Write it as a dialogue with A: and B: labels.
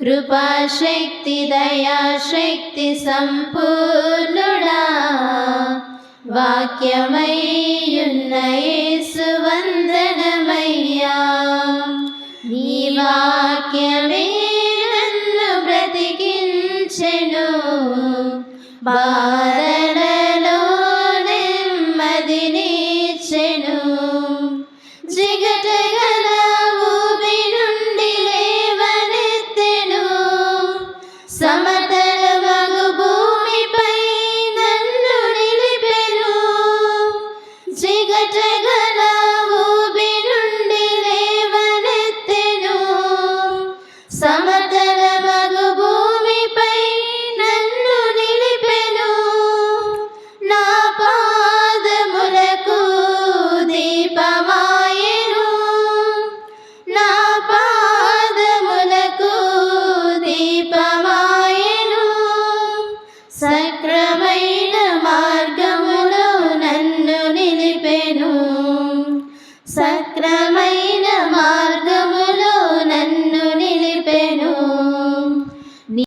A: కృపాశక్తి దయాశక్తి సంపూర్ణుడా. వాక్యమై ఉన్న యేసు వందనమయ్యా. నీ వాక్యమే నన్ను బ్రతికించెను. బా సమతల మగు భూమిపై నన్ను నిలిపెను. జగజగలా సక్రమైన మార్గములో నన్ను నిలిపెను. సక్ర